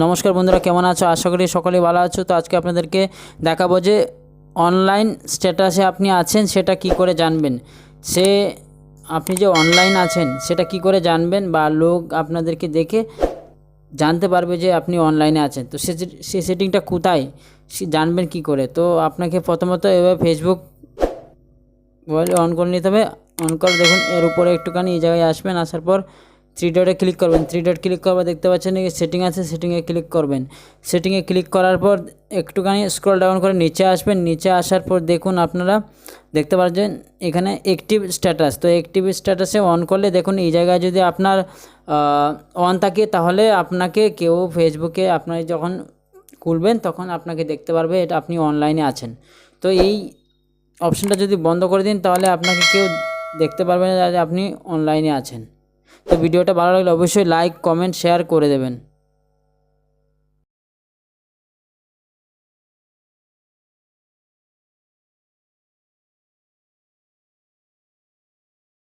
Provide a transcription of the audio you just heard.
নমস্কার বন্ধুরা, কেমন আছো? আশা করি সকলেই ভালো আছো। তো আজকে আপনাদেরকে দেখাবো যে অনলাইন স্ট্যাটাসে আপনি আছেন, সেটা কি করে জানবেন? সে আপনি যে অনলাইন আছেন, সেটা কি করে জানবেন বা লোক আপনাদেরকে দেখে জানতে পারবে যে আপনি অনলাইনে আছেন? তো সে সে সেটিংটা কোথায় জানবেন কি করে? তো আপনাকে প্রথমত এভাবে ফেসবুক মোবাইলে অন করে নিতে হবে। অন করে দেখুন, এর উপরে একটুখানি এই জায়গায় আসবেন, আসার পর থ্রি ডটে ক্লিক করবেন। থ্রি ডট ক্লিক করবার দেখতে পাচ্ছেন সেটিং আছে সেটিংয়ে ক্লিক করবেন। সেটিংয়ে ক্লিক করার পর একটুখানি স্ক্রল ডাউন করে নিচে আসবেন। নিচে আসার পর দেখুন আপনারা দেখতে পাচ্ছেন এখানে অ্যাক্টিভ স্ট্যাটাস তো অ্যাক্টিভ স্ট্যাটাসে অন করলে দেখুন এই জায়গায় যদি আপনার অন থাকে তাহলে আপনাকে কেউ ফেসবুকে আপনার যখন খুলবেন তখন আপনাকে দেখতে পারবে এটা আপনি অনলাইনে আছেন। তো এই অপশনটা যদি বন্ধ করে দিন তাহলে আপনাকে কেউ দেখতে পারবে না আপনি অনলাইনে আছেন। তো ভিডিওটা ভালো লাগলে অবশ্যই লাইক কমেন্ট শেয়ার করে দেবেন।